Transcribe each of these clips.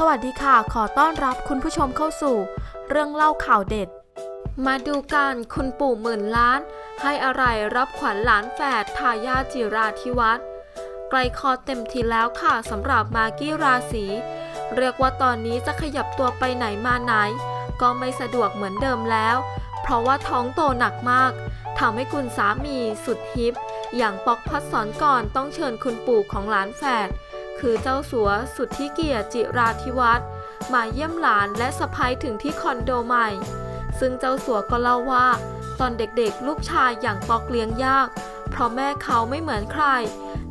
สวัสดีค่ะ ขอต้อนรับคุณผู้ชมเข้าสู่ เรื่องเล่าข่าวเด็ด มาดูกันคุณปู่หมื่นล้าน ให้อะไรรับขวัญหลานแฝดทายาจิราธิวัฒน์ไกลคอเต็มทีแล้วค่ะสำหรับมากี้ราศีเรียกว่าตอนนี้จะขยับตัวไปไหนมาไหน ก็ไม่สะดวกเหมือนเดิมแล้ว เพราะว่าท้องโตหนักมากทำให้คุณสามีสุดฮิป อย่างปอกพัดสอนก่อนต้องเชิญคุณปู่ของหลานแฝด คือเจ้าสัวสุดที่เกียรติจิราธิวัฒน์มาเยี่ยมหลานและสะพ้ายถึงที่คอนโดใหม่ ซึ่งเจ้าสัวก็เล่าว่า ตอนเด็กๆ ลูกชายอย่างปอกเลี้ยงยาก เพราะแม่เขาไม่เหมือนใคร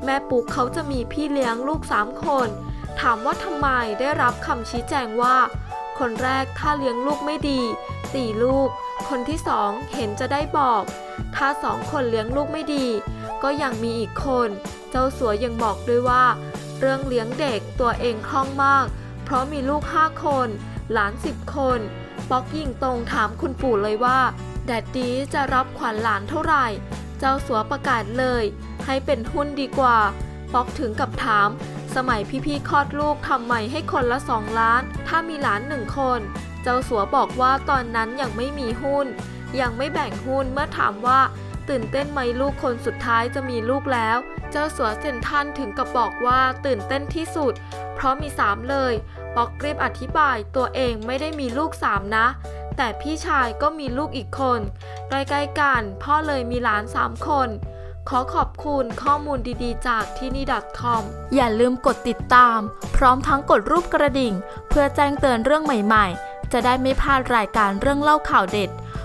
แม่ปุ๊กเขาจะมีพี่เลี้ยงลูกสามคน ถามว่าทำไมได้รับคำชี้แจงว่า คนแรกถ้าเลี้ยงลูกไม่ดีตีลูก คนที่สองเห็นจะได้บอก ถ้าสองคนเลี้ยงลูกไม่ดี ก็ยังมีอีกคน เจ้าสัวยังบอกด้วยว่า รื่องเลี้ยงเด็กตัวเองคล่องมาก เพราะมีลูกห้าคน หลานสิบคน ป๊อกยิงตรงถามคุณปู่เลยว่า แดดดีจะรับขวัญหลานเท่าไหร่ เจ้าสัวประกาศเลย ให้เป็นหุ้นดีกว่า ป๊อกถึงกับถาม สมัยพี่ๆคลอดลูกทำใหม่ให้คนละสองล้าน ถ้ามีหลานหนึ่งคน เจ้าสัวบอกว่าตอนนั้นยังไม่มีหุ้น ยังไม่แบ่งหุ้นเมื่อถามว่า ตื่นเต้นไหมลูกคนสุดท้ายจะมีลูกแล้ว เจ้าสัวเซนทันถึงกับบอกว่าตื่นเต้นที่สุด เพราะมีสามเลยป๊อกรีบอธิบายตัวเองไม่ได้มีลูกสามนะ แต่พี่ชายก็มีลูกอีกคนใกล้ๆกัน พ่อเลยมีหลานสามคน ขอขอบคุณข้อมูลดีๆ จากที่นี่ .com อย่าลืมกดติดตาม พร้อมทั้งกดรูปกระดิ่ง เพื่อแจ้งเตือนเรื่องใหม่ๆ จะได้ไม่พลาดรายการเรื่องเล่าข่าวเด็ด